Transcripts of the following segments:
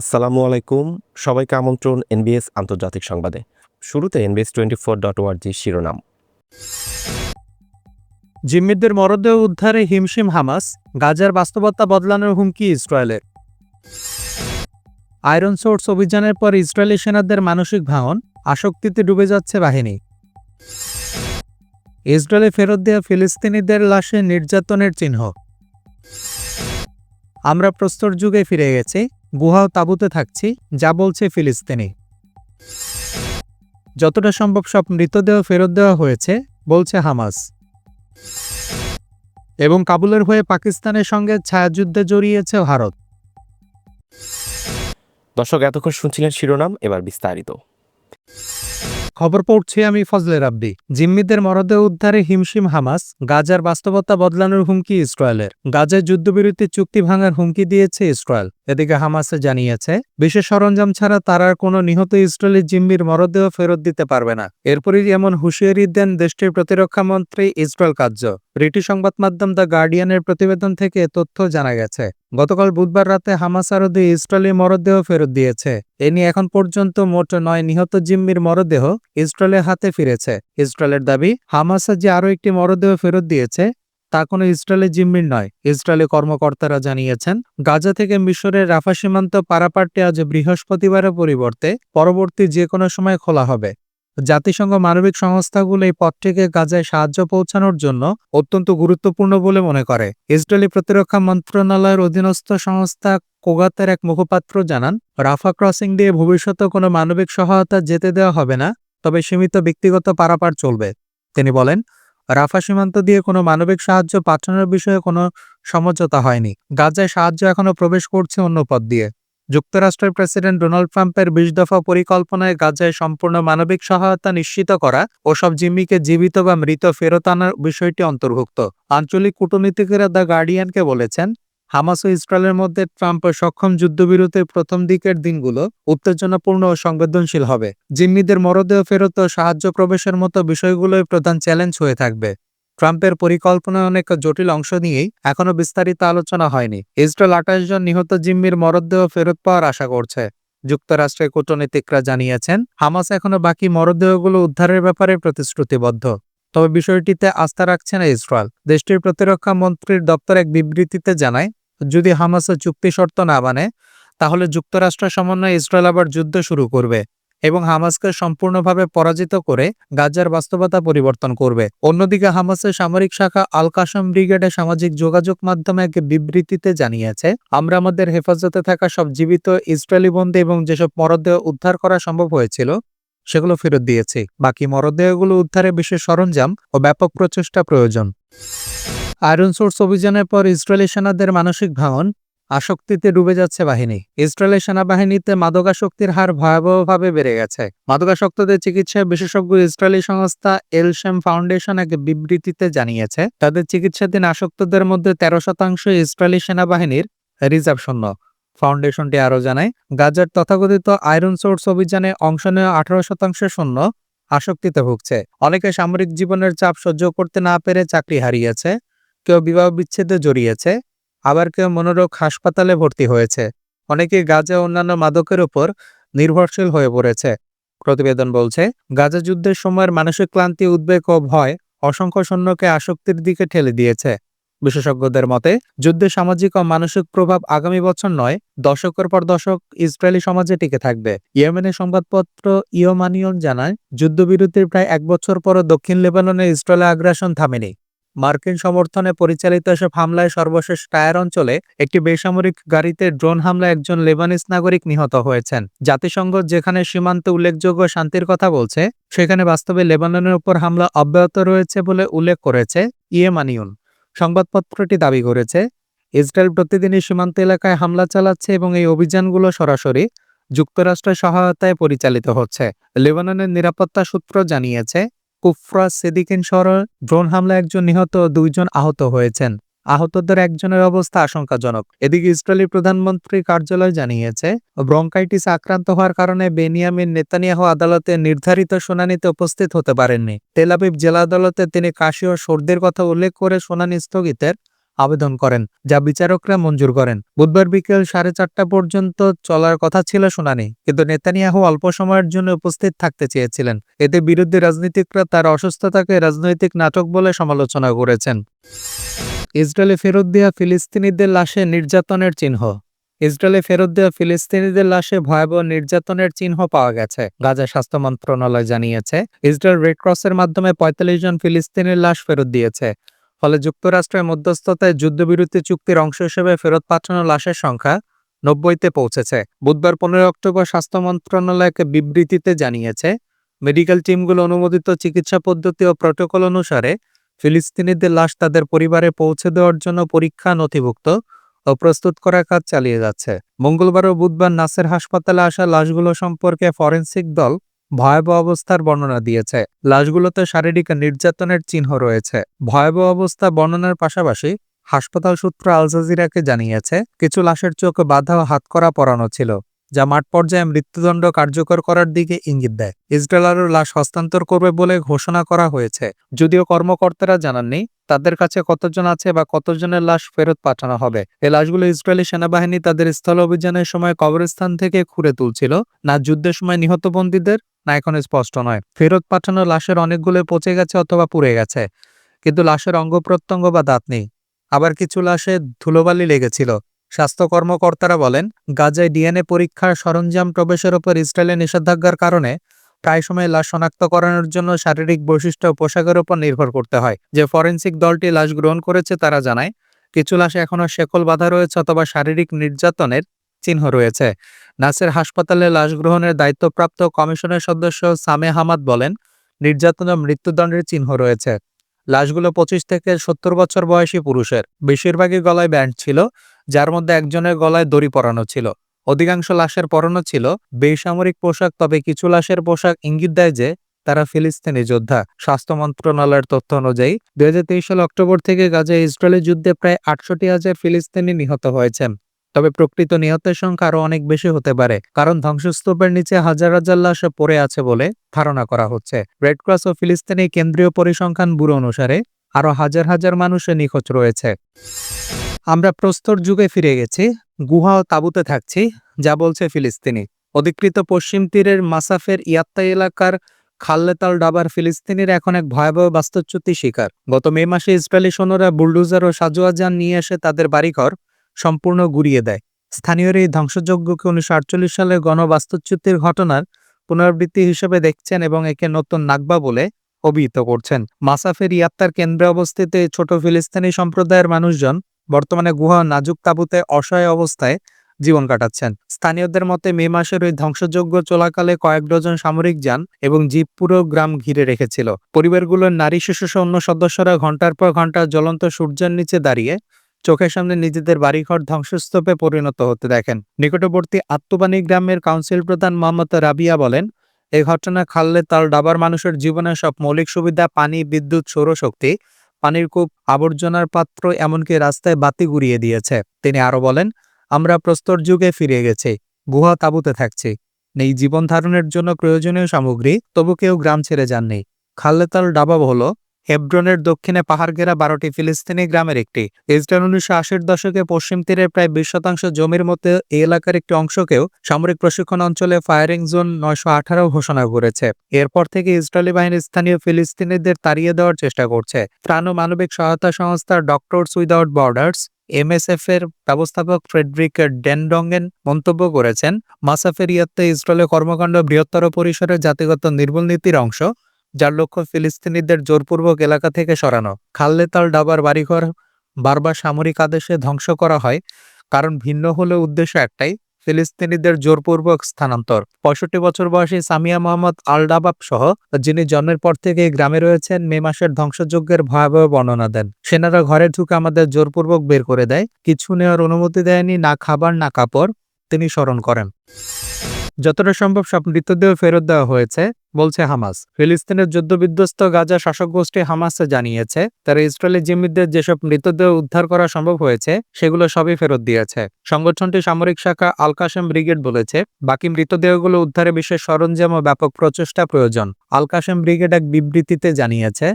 আসসালামু আলাইকুম। সবাইকে আমন্ত্রণ এনবিএস আন্তর্জাতিক সংবাদে। শুরুতে এনবিএস টোয়েন্টি ফোর ডট ওয়ার্জি শিরোনাম। জিম্মিদের মরদেহ উদ্ধারে হিমশিম হামাস, গাজার বাস্তবতা বদলানোর হুমকি ইসরায়েলের। আয়রন সোর্স অভিযানের পর ইসরায়েলি সেনাদের মানসিক ভাঙন, আসক্তিতে ডুবে যাচ্ছে বাহিনী। ইসরায়েলে ফেরত দেওয়া ফিলিস্তিনিদের লাশে নির্যাতনের চিহ্ন। আমরা প্রস্তর যুগে ফিরে গেছি গুহা তাঁবুতে থাকছি যা বলছে ফিলিস্তিনি। যতটা সম্ভব সব মৃতদেহ ফেরত দেওয়া হয়েছে বলছে হামাস। এবং কাবুলের হয়ে পাকিস্তানের সঙ্গে ছায়াযুদ্ধে জড়িয়েছে ভারত। দর্শক এতক্ষণ শুনছিলেন শিরোনাম এবার বিস্তারিত। খবর পড়ছি আমি ফজলে রাব্বি। জিম্মিদের মরদেহ উদ্ধারে হিমশিম হামাস। গাজার বাস্তবতা বদলানোর হুমকি ইসরায়েলের। গাজায় যুদ্ধবিরতি চুক্তি ভাঙার হুমকি দিয়েছে ইসরায়েল। এদিকে হামাসে জানিয়েছে, বিশেষ সরঞ্জাম ছাড়া তারা কোনো নিহত ইসরায়েলি জিম্মির মরদেহ ফেরত দিতে পারবে না। এরপরই এমন হুঁশিয়ারি দেন দেশটির প্রতিরক্ষা মন্ত্রী ইসরায়েল কার্য। ব্রিটিশ সংবাদ মাধ্যম দ্য গার্ডিয়ানের প্রতিবেদন থেকে তথ্য জানা গেছে। গতকাল বুধবার রাতে হামাস আরও দুই ইসরায়েলি মরদেহ ফেরত দিয়েছে। এ নিয়ে এখন পর্যন্ত মোট নয় নিহত জিম্মির মরদেহ ইসরায়েলের হাতে ফিরেছে। ইসরায়েলের দাবি, হামাস যে আরও একটি মরদেহ ফেরত দিয়েছে তা কোনো ইসরায়েলি জিম্মির নয়, ইসরায়েলি কর্মকর্তারা জানিয়েছেন। গাজা থেকে মিশরের রাফা সীমান্ত পারাপারটি আজ বৃহস্পতিবারের পরিবর্তে পরবর্তী যে কোনো সময় খোলা হবে। জাতিসংঘ মানবিক সংস্থাগুলো এই পথটিকে গাজায় সাহায্য পৌঁছানোর জন্য অত্যন্ত গুরুত্বপূর্ণ বলে মনে করে। ইসরায়েলি প্রতিরক্ষা মন্ত্রণালয়ের অধীনস্থ সংস্থা কোগাতের এক মুখপাত্র জানান, রাফা ক্রসিং দিয়ে ভবিষ্যতে কোনো মানবিক সহায়তা যেতে দেওয়া হবে না, তবে সীমিত ব্যক্তিগত পারাপার চলবে। তিনি বলেন রাফা সীমান্ত দিয়ে কোনো মানবিক সাহায্য পাঠানোর বিষয়ে কোনো সমঝোতা হয়নি। গাজায় সাহায্য এখনও প্রবেশ করছে অন্য পথ দিয়ে। যুক্তরাষ্ট্রের প্রেসিডেন্ট ডোনাল্ড ট্রাম্পের বিশ দফা পরিকল্পনায় গাজায় সম্পূর্ণ মানবিক সহায়তা নিশ্চিত করা ও সব জিম্মিকে জীবিত বা মৃত ফেরত আনার বিষয়টি অন্তর্ভুক্ত। আঞ্চলিক কূটনীতিকেরা দ্য গার্ডিয়ানকে বলেছেন হামাস ও ইসরায়েলের মধ্যে ট্রাম্প সক্ষম যুদ্ধবিরতির প্রথম দিকের দিনগুলো উত্তেজনাপূর্ণ ও সংবেদনশীল হবে। জিম্মিদের মরদেহ ফেরত ও সাহায্য প্রবেশের মতো বিষয়গুলোই প্রধান চ্যালেঞ্জ হয়ে থাকবে। ট্রাম্পের পরিকল্পনায় অনেক জটিল অংশ নিয়েই এখনও বিস্তারিত আলোচনা হয়নি। ইসরায়েল আঠাশ জন নিহত জিম্মির মরদেহ ফেরত পাওয়ার আশা করছে। যুক্তরাষ্ট্রের কূটনীতিকরা জানিয়েছেন, হামাস এখনও বাকি মরদেহগুলো উদ্ধারের ব্যাপারে প্রতিশ্রুতিবদ্ধ। তবে বিষয়টিতে আস্থা রাখছে না ইসরায়েল। দেশটির প্রতিরক্ষা মন্ত্রীর দপ্তর এক বিবৃতিতে জানায়, যদি হামাস চুক্তি শর্ত না মানে তাহলে যুক্তরাষ্ট্র সমন্বয়ে ইসরায়েল আবার যুদ্ধ শুরু করবে এবং হামাসকে সম্পূর্ণভাবে পরাজিত করে গাজার বাস্তবতা পরিবর্তন করবে। অন্যদিকে হামাসের সামরিক শাখা আল কাসম ব্রিগেডে সামাজিক যোগাযোগ মাধ্যমে এক বিবৃতিতে জানিয়েছে, আমরা আমাদের হেফাজতে থাকা সব জীবিত ইসরায়েলি বন্দী এবং যেসব মরদেহ উদ্ধার করা সম্ভব হয়েছিল সেগুলো ফেরত দিয়েছি। বাকি মরদেহগুলো উদ্ধারে বিশেষ সরঞ্জাম ও ব্যাপক প্রচেষ্টা প্রয়োজন। আয়রন সোর্স অভিযানের পর ইসরায়েলি সেনাদের মানসিক ভাঙন, আসক্তিতে ডুবে যাচ্ছে বাহিনী। ইসরায়েলের সেনাবাহিনীতে মাদকাসক্তির হার ভয়াবহভাবে বেড়ে গেছে। মাদকাসক্তদের চিকিৎসায় বিশেষজ্ঞ ইসরায়েলি সংস্থা এলশেম ফাউন্ডেশন এক বিবৃতিতে জানিয়েছে, তাদের চিকিৎসাধীন আসক্তদের মধ্যে তেরো শতাংশ ইসরায়েলি সেনাবাহিনীর রিজার্ভ শূন্য ফাউন্ডেশনটি আরও জানায়, গাজার তথাকথিত আয়রন সোর্স অভিযানে অংশ নেওয়া আঠারো শতাংশ শূন্য আসক্তিতে ভুগছে। অনেকে সামরিক জীবনের চাপ সহ্য করতে না পেরে চাকরি হারিয়েছে, কেউ বিবাহ বিচ্ছেদে জড়িয়েছে, আবার কেউ মনোরোগ হাসপাতালে ভর্তি হয়েছে। অনেকে গাজা অন্যান্য মাদকের উপর নির্ভরশীল হয়ে পড়েছে। প্রতিবেদন বলছে, গাজা যুদ্ধের সময়ের মানসিক ক্লান্তি, উদ্বেগ ও ভয় অসংখ্য সৈন্যকে আসক্তির দিকে ঠেলে দিয়েছে। বিশেষজ্ঞদের মতে যুদ্ধের সামাজিক ও মানসিক প্রভাব আগামী বছর নয়, দশকের পর দশক ইসরায়েলি সমাজে টিকে থাকবে। ইয়েমেনের সংবাদপত্র ইয়মানিয়ন জানায়, যুদ্ধবিরতির প্রায় এক বছর পরও দক্ষিণ লেবাননে ইসরায়েলের আগ্রাসন থামেনি। মার্কিন সমর্থনে পরিচালিত এসব হামলায় সর্বশেষ টায়ার অঞ্চলে একটি বেসামরিক গাড়িতে ড্রোন হামলায় একজন লেবানিস নাগরিক নিহত হয়েছেন। জাতিসংঘ যেখানে সীমান্তে উল্লেখযোগ্য শান্তির কথা বলছে, সেখানে বাস্তবে লেবাননের উপর হামলা অব্যাহত রয়েছে বলে উল্লেখ করেছে ইয়েমানিউন সংবাদপত্রটি দাবি করেছে, ইসরায়েল প্রতিদিনই সীমান্ত এলাকায় হামলা চালাচ্ছে এবং এই অভিযানগুলো সরাসরি যুক্তরাষ্ট্রের সহায়তায় পরিচালিত হচ্ছে। লেবাননের নিরাপত্তা সূত্র জানিয়েছে, কুফরা সেদিকিন শহরের ড্রোন হামলায় একজন নিহত ও দুইজন আহত হয়েছেন। আহতদের একজনের অবস্থা আশঙ্কাজনক। এদিকে ইসরায়েলি প্রধানমন্ত্রী কার্যালয় জানিয়েছে, ব্রঙ্কাইটিস আক্রান্ত হওয়ার কারণে বেনিয়ামিন নেতানিয়াহু আদালতে নির্ধারিত শুনানিতে উপস্থিত হতে পারেননি। তেলাবিব জেলা আদালতে তিনি কাশি ও সর্দির কথা উল্লেখ করে শুনানি স্থগিতের আবেদন করেন, যা বিচারকরা মঞ্জুর করেন। বুধবার বিকেল সাড়ে চারটা পর্যন্ত চলার কথা ছিল শুনানি, কিন্তু নেতানিয়াহু অল্প সময়ের জন্য উপস্থিত থাকতে চেয়েছিলেন। এতে বিরুদ্ধে রাজনীতিকরা তার অসুস্থতাকে রাজনৈতিক নাটক বলে সমালোচনা করেছেন। ইসরায়েলে ফেরত দেওয়া ফিলিস্তিনিদের লাশে নির্যাতনের চিহ্ন। ইসরায়েলে ফেরত দেওয়া ফিলিস্তিনিদের লাশে ভয়াবহ নির্যাতনের চিহ্ন পাওয়া গেছে। গাজা স্বাস্থ্য মন্ত্রণালয় জানিয়েছে, ইসরায়েল রেড ক্রসের মাধ্যমে পঁয়তাল্লিশ জন ফিলিস্তিনির লাশ ফেরত দিয়েছে। ফলে যুক্তরাষ্ট্রের মধ্যস্থতায় যুদ্ধবিরতি চুক্তির অংশ হিসেবে ফেরত পাঠানো লাশের সংখ্যা নব্বইতে পৌঁছেছে। বুধবার পনেরো অক্টোবর স্বাস্থ্য মন্ত্রণালয়কে বিবৃতিতে জানিয়েছে, মেডিকেল টিমগুলো অনুমোদিত চিকিৎসা পদ্ধতি ও প্রটোকল অনুসারে ফিলিস্তিনিদের লাশ তাদের পরিবারে পৌঁছে দেওয়ার জন্য পরীক্ষা নথিভুক্ত ও প্রস্তুত করার কাজ চালিয়ে যাচ্ছে। মঙ্গলবার ও বুধবার নাসের হাসপাতালে আসা লাশগুলো সম্পর্কে ফরেন্সিক দল ভয়াবহ অবস্থার বর্ণনা দিয়েছে। লাশগুলোতে শারীরিক নির্যাতনের চিহ্ন রয়েছে। ভয়াবহ অবস্থা বর্ণনার পাশাপাশি হাসপাতাল সূত্র আল জাজিরাকে জানিয়েছে, কিছু লাশের চোখ বাধা ও হাতকড়া পরানো ছিল। যা মাঠ পর্যায়ে মৃত্যুদণ্ড কার্যকর করার দিকে ইঙ্গিত দেয়। ইসরায়েল আরও লাশ হস্তান্তর করবে বলে ঘোষণা করা হয়েছে। যদিও কর্মকর্তারা জানাননি তাদের কাছে কতজন আছে বা কতজনের লাশ ফেরত পাঠানো হবে। এই লাশগুলো ইসরায়েলি সেনাবাহিনী তাদের স্থল অভিযানের সময় কবরস্থান থেকে খুঁড়ে তুলছিল। না যুদ্ধের সময় নিহত বন্দীদের, না এখন স্পষ্ট নয়। ফেরত পাঠানো লাশের অনেকগুলো পচে গেছে অথবা পুড়ে গেছে। কিন্তু লাশের অঙ্গ প্রত্যঙ্গ বা দাঁত নেই। আবার কিছু লাশে ধুলোবালি লেগেছিল। স্বাস্থ্য কর্মকর্তারা বলেন, গাজায় ডিএনএ পরীক্ষার সরঞ্জাম প্রবেশের ওপর ইসরায়েলের নিষেধাজ্ঞার কারণে প্রায় সময় লাশ শনাক্ত করানোর জন্য শারীরিক বৈশিষ্ট্য পোশাকের উপর নির্ভর করতে হয়। যে ফরেন্সিক দলটি লাশ গ্রহণ করেছে তারা জানায়, কিছু লাশে এখনও শেকল বাধা রয়েছে অথবা শারীরিক নির্যাতনের চিহ্ন রয়েছে। নাসের হাসপাতালে লাশ গ্রহণের দায়িত্বপ্রাপ্ত কমিশনের সদস্য সামে হামাদ বলেন, নির্যাতন ও মৃত্যুদণ্ডের চিহ্ন রয়েছে। লাশগুলো পঁচিশ থেকে সত্তর বছর বয়সী পুরুষের। বেশিরভাগই গলায় ব্যান্ড ছিল। যার মধ্যে একজনের গলায় দড়ি পরানো ছিল। অধিকাংশ লাশের পরানো ছিল বেসামরিক পোশাক, তবে কিছু লাশের পোশাক ইঙ্গিত দেয় যে তারা ফিলিস্তিনি যোদ্ধা। স্বাস্থ্য মন্ত্রণালয়ের তথ্য অনুযায়ী দুই সাল অক্টোবর থেকে গাজায় ইসরায়েলের যুদ্ধে প্রায় আটষট্টি হাজার ফিলিস্তিনি নিহত হয়েছেন। তবে প্রকৃত নিহতের সংখ্যা আরও অনেক বেশি হতে পারে, কারণ ধ্বংসস্তূপের নিচে হাজার হাজার লাশ পড়ে আছে বলে ধারণা করা হচ্ছে। রেডক্রস ও ফিলিস্তিনি কেন্দ্রীয় পরিসংখ্যান ব্যুরো অনুসারে, আরও হাজার হাজার মানুষের নিখোঁজ রয়েছে। আমরা প্রস্তর যুগে ফিরে গেছি, গুহা ও তাঁবুতে থাকছি, যা বলছে ফিলিস্তিনি। অধিকৃত পশ্চিম তীরের মাসাফের ইয়াত্তা এলাকার খাল্লেতাল ডাবার ফিলিস্তিনির এখন এক ভয়াবহ বাস্তুচ্যুতি শিকার। গত মে মাসে ইসরায়েলি সৈন্যরা বুলডুজার ও সাজোয়া যান নিয়ে এসে তাদের বাড়িঘর সম্পূর্ণ গুড়িয়ে দেয়। স্থানীয়রা এই ধ্বংসযজ্ঞকে উনিশশো আটচল্লিশ সালের গণবাস্তুচ্যুতির ঘটনার পুনরাবৃত্তি হিসেবে দেখছেন এবং একে নতুন নাকবা বলে অভিহিত করছেন। মাসাফের ইয়াত্তার কেন্দ্রে অবস্থিত ছোট ফিলিস্তিনি সম্প্রদায়ের মানুষজন বর্তমানে গুহা নাজুক তাঁবুতে অসহায় অবস্থায় জীবন কাটাচ্ছেন। স্থানীয়দের মতে, মে মাসের ওই ধ্বংসযজ্ঞ চলাকালে কয়েক ডজন সামরিক যান এবং জিপ পুরো গ্রাম ঘিরে রেখেছিল। পরিবারগুলোর নারী, শিশু অন্য সদস্যরা ঘণ্টার পর ঘণ্টা জ্বলন্ত সূর্যের নিচে দাঁড়িয়ে চোখের সামনে নিজেদের বাড়িঘর ধ্বংসস্তূপে পরিণত হতে দেখেন। নিকটবর্তী আত্মবাণী গ্রামের কাউন্সিল প্রধান মোহাম্মদ রাবিয়া বলেন এই ঘটনা খাললে তাল ডাবার মানুষের জীবনের সব মৌলিক সুবিধা, পানি, বিদ্যুৎ, সৌরশক্তি পানির কূপ, আবর্জনার পাত্র, এমনকি রাস্তায় বাতি গুড়িয়ে দিয়েছে। তিনি আরও বলেন, আমরা প্রস্তর যুগে ফিরে গেছি, গুহা তাঁবুতে থাকছি। নেই জীবন ধারণের জন্য প্রয়োজনীয় সামগ্রী, তবু কেউ গ্রাম ছেড়ে যাননি। খাল্লেতাল ডাবাব হলো হেব্রনের দক্ষিণে পাহাড় ঘেরা বারোটি ফিলিস্তিনি গ্রামের একটি। ইসরায়েল উনিশশো আশির দশকে পশ্চিম তীরের প্রায় বিশ শতাংশ জমির মধ্যে এই এলাকার একটি অংশকেও সামরিক প্রশিক্ষণ অঞ্চলে ফায়ারিং জোন নয়শো আঠারো ঘোষণা করেছে। এরপর থেকে ইসরায়েলি বাহিনী স্থানীয় ফিলিস্তিনিদের তাড়িয়ে দেওয়ার চেষ্টা করছে। ত্রাণ ও মানবিক সহায়তা সংস্থা ডক্টরস উইদাউট বর্ডার্স এমএসএফ এর ব্যবস্থাপক ফ্রেডরিক ডেনডঙ্গেন মন্তব্য করেছেন, মাসাফের ইয়াত্তে ইসরায়েলের কর্মকাণ্ড বৃহত্তর পরিসরের জাতিগত নির্মূল নীতির অংশ। যার লক্ষ্য ফিলিস্তিনিদের জোরপূর্বক এলাকা থেকে সরানো। খাল্লেতাল ডাবার বাড়িঘর বারবার সামরিক আদেশে ধ্বংস করা হয়, কারণ ভিন্ন হলেও উদ্দেশ্য একটাই, ফিলিস্তিনিদের জোরপূর্বক স্থানান্তর। পঁয়ষট্টি বছর বয়সী সামিয়া মোহাম্মদ আল ডাবাব সহ, যিনি জন্মের পর থেকে গ্রামে রয়েছেন, মে মাসের ধ্বংসযজ্ঞের ভয়াবহ বর্ণনা দেন। সেনারা ঘরে ঢুকে আমাদের জোরপূর্বক বের করে দেয়, কিছু নেওয়ার অনুমতি দেয়নি, না খাবার, না কাপড় তিনি স্মরণ করেন। যতটা সম্ভব সব মৃতদেহ ফেরত দেওয়া হয়েছে, বলছে হামাস। ফিলিস্তিনের যুদ্ধবিধ্বস্ত গাজা শাসক গোষ্ঠী হামাসে জানিয়েছে, তারা ইসরায়েলি জিম্মিদের যেসব মৃতদেহ উদ্ধার করা সম্ভব হয়েছে, সেগুলো সবই ফেরত দিয়েছে। সংগঠনটি সামরিক শাখা আল কাশেম ব্রিগেড বলেছে, বাকি মৃতদেহগুলো উদ্ধারে বিশেষ সরঞ্জাম ও ব্যাপক প্রচেষ্টা প্রয়োজন। আল কাশেম ব্রিগেড এক বিবৃতিতে জানিয়েছে,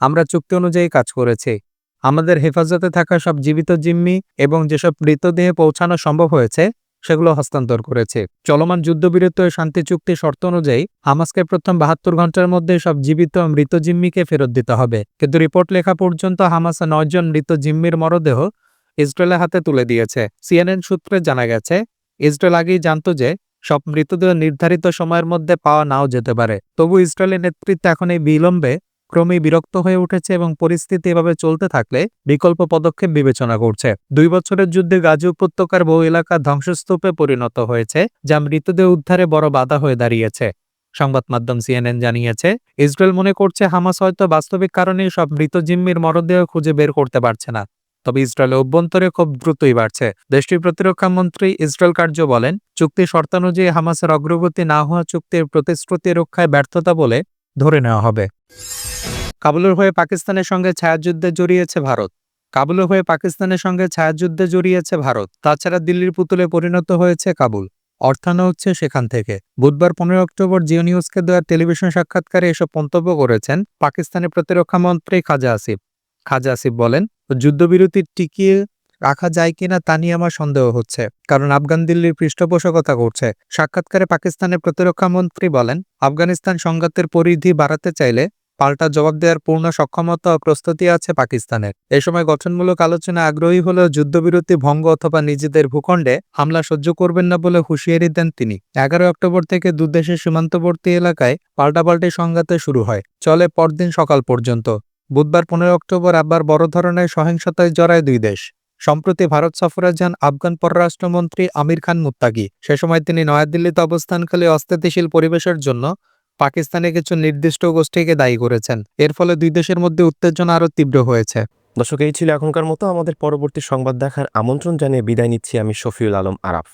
আমরা চুক্তি অনুযায়ী কাজ করেছি। আমাদের হেফাজতে থাকা সব জীবিত জিম্মি এবং যেসব মৃতদেহে পৌঁছানো সম্ভব হয়েছে সেগুলো হস্তান্তর করেছে। চলমান যুদ্ধবিরতি শান্তি চুক্তি শর্ত অনুযায়ী হামাসকে প্রথম বাহাত্তর ঘণ্টার মধ্যে সব জীবিত মৃত জিম্মিকে ফেরত দিতে হবে। কিন্তু রিপোর্ট লেখা পর্যন্ত হামাস নয়জন মৃত জিম্মির মরদেহ ইসরায়েলের হাতে তুলে দিয়েছে। সিএনএন সূত্রে জানা গেছে, ইসরায়েল আগেই জানত যে সব মৃতদেহ নির্ধারিত সময়ের মধ্যে পাওয়া নাও যেতে পারে। তবু ইসরায়েলের নেতৃত্ব এখন এই বিলম্বে ক্রমেই বিরক্ত হয়ে উঠেছে এবং পরিস্থিতি এভাবে চলতে থাকলে বিকল্প পদক্ষেপ বিবেচনা করছে। দুই বছরের যুদ্ধে গাজী উপত্যকার বহু এলাকা ধ্বংসস্তূপে পরিণত হয়েছে, যা মৃতদেহ উদ্ধারে বড় বাধা হয়ে দাঁড়িয়েছে। সংবাদ মাধ্যম সিএনএন জানিয়েছে, ইসরায়েল মনে করছে হামাস হয়তো বাস্তবিক কারণেই সব মৃত জিম্মির মরদেহ খুঁজে বের করতে পারছে না। তবে ইসরায়েলের অভ্যন্তরে খুব দ্রুতই বাড়ছে। দেশটির প্রতিরক্ষা মন্ত্রী ইসরায়েল কার্য বলেন, চুক্তি শর্তানুযায়ী হামাসের অগ্রগতি না হওয়া চুক্তির প্রতিশ্রুতি রক্ষায় ব্যর্থতা বলে ধরে নেওয়া হবে। কাবুলের হয়ে পাকিস্তানের সঙ্গে ছায়াযুদ্ধে জড়িয়েছে ভারত। কাবুলের হয়ে পাকিস্তানের সঙ্গে ছায়াযুদ্ধে জড়িয়েছে ভারত। তাছাড়া দিল্লির পুতুলে পরিণত হয়েছে কাবুল। অর্থায়ন হচ্ছে সেখান থেকে। বুধবার পনেরো অক্টোবর জিও নিউজকে দেওয়া টেলিভিশন সাক্ষাৎকারে এসব মন্তব্য করেছেন পাকিস্তানের প্রতিরক্ষা মন্ত্রী খাজা আসিফ। খাজা আসিফ বলেন, যুদ্ধবিরতি টিকিয়ে রাখা যায় কিনা তা নিয়ে আমার সন্দেহ হচ্ছে, কারণ আফগান দিল্লির পৃষ্ঠপোষকতা করছে। সাক্ষাৎকারে পাকিস্তানের প্রতিরক্ষা মন্ত্রী বলেন, আফগানিস্তান সংঘাতের পরিধি বাড়াতে চাইলে পাল্টা জবাব দেওয়ার পূর্ণ সক্ষমতা ও প্রস্তুতি আছে পাকিস্তানের। এ সময় গঠনমূলক আলোচনা আগ্রহী হলেও যুদ্ধবিরতি ভঙ্গ অথবা নিজেদের ভূখণ্ডে হামলা সহ্য করবেন না বলে হুঁশিয়ারি দেন তিনি। এগারো অক্টোবর থেকে দুদেশের সীমান্তবর্তী এলাকায় পাল্টাপাল্টি সংঘাতে শুরু হয়। চলে পরদিন সকাল পর্যন্ত। বুধবার পনেরো অক্টোবর আবার বড় ধরনের সহিংসতায় জড়ায় দুই দেশ। সম্প্রতি ভারত সফরে যান আফগান পররাষ্ট্রমন্ত্রী আমির খান মুত্তাকি। সে সময় তিনি নয়াদিল্লিতে অবস্থানকালে অস্থিতিশীল পরিবেশের জন্য পাকিস্তানে কিছু নির্দিষ্ট গোষ্ঠীকে দায়ী করেছেন। এর ফলে দুই দেশের মধ্যে উত্তেজনা আরও তীব্র হয়েছে। দর্শক, এই ছিল এখনকার মতো। আমাদের পরবর্তী সংবাদ দেখার আমন্ত্রণ জানিয়ে বিদায় নিচ্ছি আমি শফিউল আলম আরাফ।